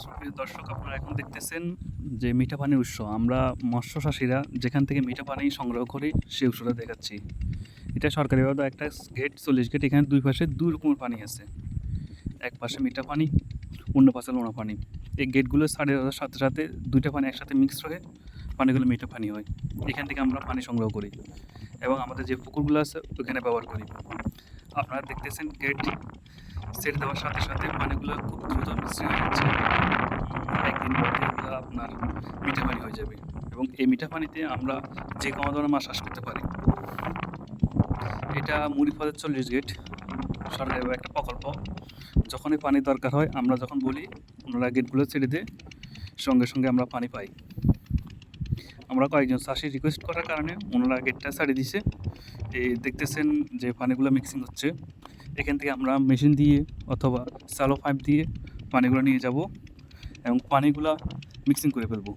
সুপ্রিয় দর্শক, আপনারা এখন দেখতেছেন যে মিঠা পানির উৎস। আমরা মৎস্য চাষিরা যেখান থেকে মিঠা পানি সংগ্রহ করি, সেই উৎসটা দেখাচ্ছি। এটা সরকারিভাবে একটা গেট চল্লিশ গেট এখানে দুই পাশে দুই রকমের পানি আছে। এক পাশে মিঠা পানি, অন্য পাশে লোনা পানি। এই গেটগুলো সাড়ে দেওয়ার সাথে সাথে দুইটা পানি একসাথে মিক্স হয়ে পানিগুলো মিঠা পানি হয়। এখান থেকে আমরা পানি সংগ্রহ করি এবং আমাদের যে পুকুরগুলো আছে ওখানে ব্যবহার করি। আপনারা দেখতেছেন গেট সেট দেওয়ার সাথে সাথে পানিগুলো খুব দ্রুত মিশ্রিত হয়ে আপনার মিঠা পানি হয়ে যাবে। এবং এই মিঠা পানিতে আমরা যে কোনো ধরনের মাছ চাষ করতে পারি, এটা মুড়িফলের চল্লিশ গেট সরকারি একটা প্রকল্প। যখনই পানি দরকার হয়, আমরা যখন বলি, ওনারা গেটগুলো ছেড়ে দিয়ে সঙ্গে সঙ্গে আমরা পানি পাই। আমরা কয়েকজন চাষি রিকোয়েস্ট করার কারণে ওনারা গেটটা ছাড়িয়ে দিছে। এই দেখতেছেন যে পানিগুলো মিক্সিং হচ্ছে। এখান থেকে আমরা মেশিন দিয়ে অথবা স্যালো পাইপ দিয়ে পানিগুলো নিয়ে যাব। এবং পানিগুলো মিক্সিং করে ফেলব।